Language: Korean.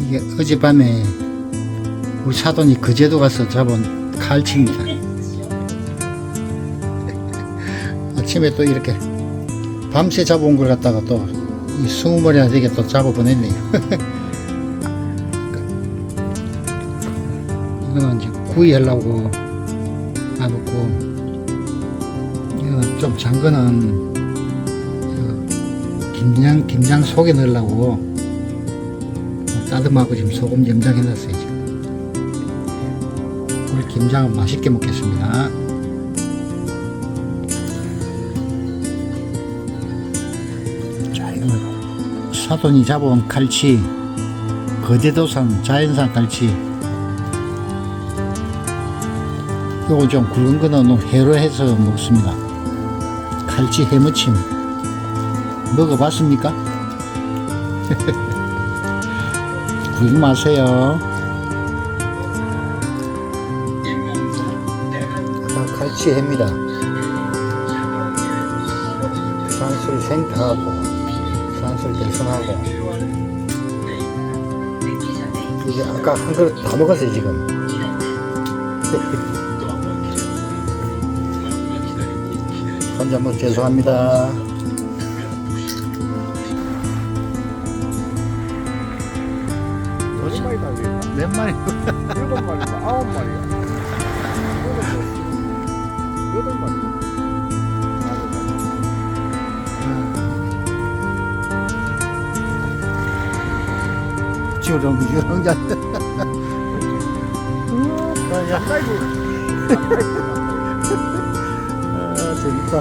이게 어젯밤에 우리 사돈이 그제도 가서 잡은 갈치입니다. 아침에 또 이렇게 밤새 잡아온 걸 갖다가 또 이 스무 마리나 되게 또 잡아 보냈네요. 이거는 이제 구이하려고 놔놓고 이거는 좀 장거는 그 김장 김장 속에 넣으려고 따듬하고 지금 소금 염장해 놨어요 지금. 오늘 김장은 맛있게 먹겠습니다. 자 이거 사돈이 잡아온 갈치 거제도산 자연산 갈치 요거 좀 굵은 거는 회로 해서 먹습니다. 갈치 해무침 먹어봤습니까? 마세요. 아까 갈치 해입니다. 산술 생타하고 산술 대선하고 이게 아까 한 그릇 다 먹었어요 지금. 혼자 뭐 죄송합니다. 몇 마리나 되겠다? 몇 마리? 일곱 마리나 아홉 마리야. 여덟 마리야. 아홉 마리. 주렁 주렁 자. 야, 아이고. 아, 재밌다.